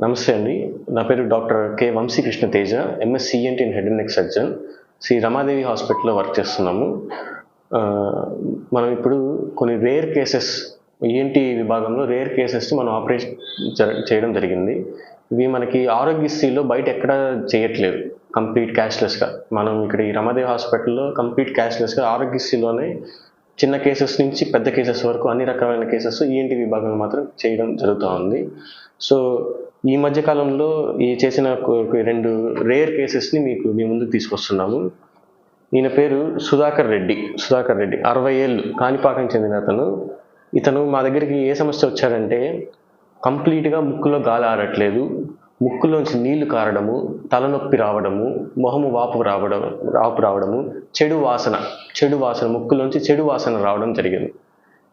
నమస్తే అండి. నా పేరు doctor K Vamsikrishna Teja MS ENT and head and neck surgeon. Shri Ramadevi హాస్పిటల్లో వర్క్ చేస్తున్నాము. మనం ఇప్పుడు కొన్ని రేర్ కేసెస్ ఈఎన్టీ విభాగంలో రేర్ కేసెస్ మనం ఆపరేషన్ జర- చేయడం జరిగింది. ఇవి మనకి ఆరోగ్యశ్రీలో బయట ఎక్కడ చేయట్లేదు. కంప్లీట్ క్యాష్లెస్గా. మనం ఇక్కడ ఈ రమాదేవి హాస్పిటల్లో కంప్లీట్ క్యాష్లెస్గా ఆరోగ్యశ్రీలోనే చిన్న కేసెస్ నుంచి పెద్ద కేసెస్ వరకు అన్ని రకమైన కేసెస్ ఈఎన్టీ విభాగంలో మాత్రం చేయడం జరుగుతూ ఉంది. సో ఈ మధ్య కాలంలో ఈ చేసిన రెండు రేర్ కేసెస్ని మీకు మీ ముందుకు తీసుకొస్తున్నాము. ఈయన పేరు సుధాకర్ రెడ్డి సుధాకర్ రెడ్డి. అరవై ఏళ్ళు కాణిపాకం చెందిన అతను. ఇతను మా దగ్గరికి ఏ సమస్య వచ్చాడంటే కంప్లీట్గా ముక్కులో గాలి ఆడట్లేదు ముక్కులోంచి నీళ్ళు కారడము తలనొప్పి రావడము మొహము వాపు రావడం వాపు రావడము చెడు వాసన చెడు వాసన ముక్కులోంచి చెడు వాసన రావడం జరిగింది.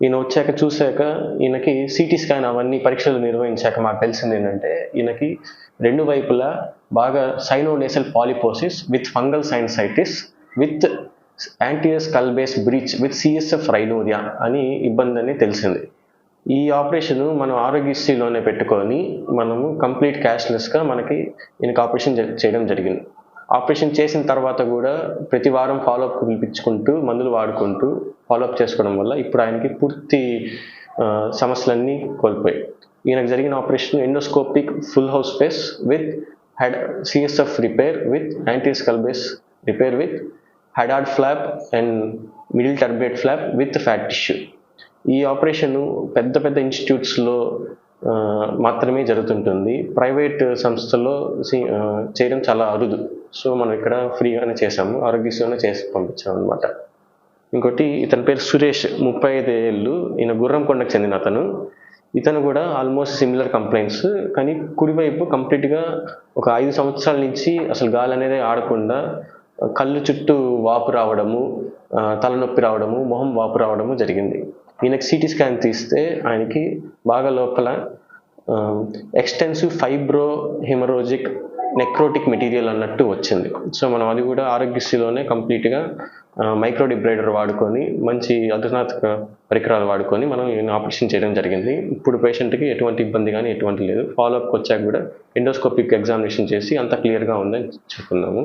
ఈయన వచ్చాక చూశాక ఈయనకి సిటీ స్కాన్ అవన్నీ పరీక్షలు నిర్వహించాక మాకు తెలిసింది ఏంటంటే ఈయనకి రెండు వైపులా బాగా sinonasal polyposis with fungal sinusitis with anterior skull base breach with CSF rhinorrhoea అని ఇబ్బంది అని తెలిసింది. ఈ ఆపరేషన్ మనం ఆరోగ్యశ్రీలోనే పెట్టుకొని మనము కంప్లీట్ క్యాష్లెస్గా మనకి ఈయనకి ఆపరేషన్ జ- చేయడం జరిగింది. ఆపరేషన్ చేసిన తర్వాత కూడా ప్రతి వారం ఫాలోఅప్ పిలిపించుకుంటూ మందులు వాడుకుంటూ ఫాలోఅప్ చేసుకోవడం వల్ల ఇప్పుడు ఆయనకి పూర్తి సమస్యలన్నీ కోల్పోయాయి. ఈయనకు జరిగిన operation endoscopic full house space with head CSF repair with anterior skull base repair with Hadad flap and middle turbinate flap with fat tissue ఈ ఆపరేషన్ పెద్ద పెద్ద ఇన్స్టిట్యూట్స్లో మాత్రమే జరుగుతుంటుంది. ప్రైవేట్ సంస్థల్లో చేయడం చాలా అరుదు. సో మనం ఇక్కడ ఫ్రీగానే చేసాము ఆరోగ్యశ్రీలోనే చేసి పంపించాము అనమాట ఇంకోటి ఇతని పేరు సురేష్. ముప్పై ఐదు ఏళ్ళు. ఈయన గుర్రంకొండకు చెందిన అతను. ఇతను కూడా ఆల్మోస్ట్ సిమిలర్ కంప్లైంట్స్. కానీ కుడివైపు కంప్లీట్గా ఒక ఐదు సంవత్సరాల నుంచి అసలు గాలి అనేది ఆడకుండా కళ్ళు చుట్టూ వాపు రావడము తలనొప్పి రావడము మొహం వాపు రావడము జరిగింది. ఈయనకి సిటీ స్కాన్ తీస్తే ఆయనకి బాగా లోపల extensive fibro hemorrhagic necrotic material అన్నట్టు వచ్చింది. సో మనం అది కూడా ఆరోగ్యశ్రీలోనే కంప్లీట్గా మైక్రో డిబ్రైడర్ వాడుకొని మంచి అధునాతక పరికరాలు వాడుకొని మనం ఆపరేషన్ చేయడం జరిగింది. ఇప్పుడు పేషెంట్కి ఎటువంటి ఇబ్బంది కానీ ఎటువంటి లేదు. ఫాలోఅప్కి వచ్చాక కూడా ఎండోస్కోపిక్ ఎగ్జామినేషన్ చేసి అంత క్లియర్గా ఉందని చెప్పుకున్నాము